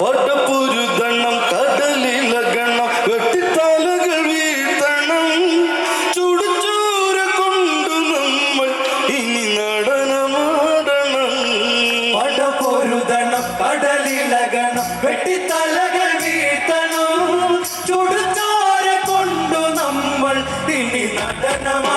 പടപുരുതണം കടലിലകണം വെട്ടിത്തലകൾ വീഴ്ത്തണം ചുടുചൂര കൊണ്ടു നമ്മൾ ഇനി നടനമാടണം. വീഴ്ത്തണം നമ്മൾ ഇനി നടനമാ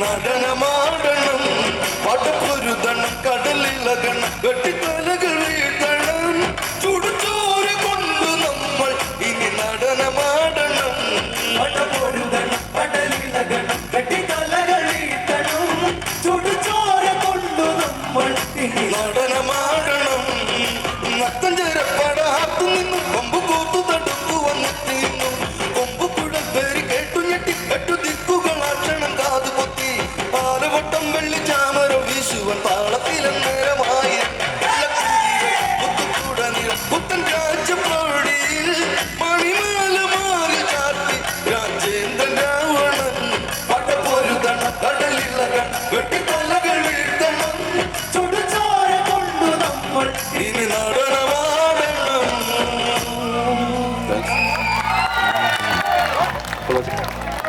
നടനമാടണം പടപ്പൊരുതണം കടലിലകണം. കെട്ടിത്തല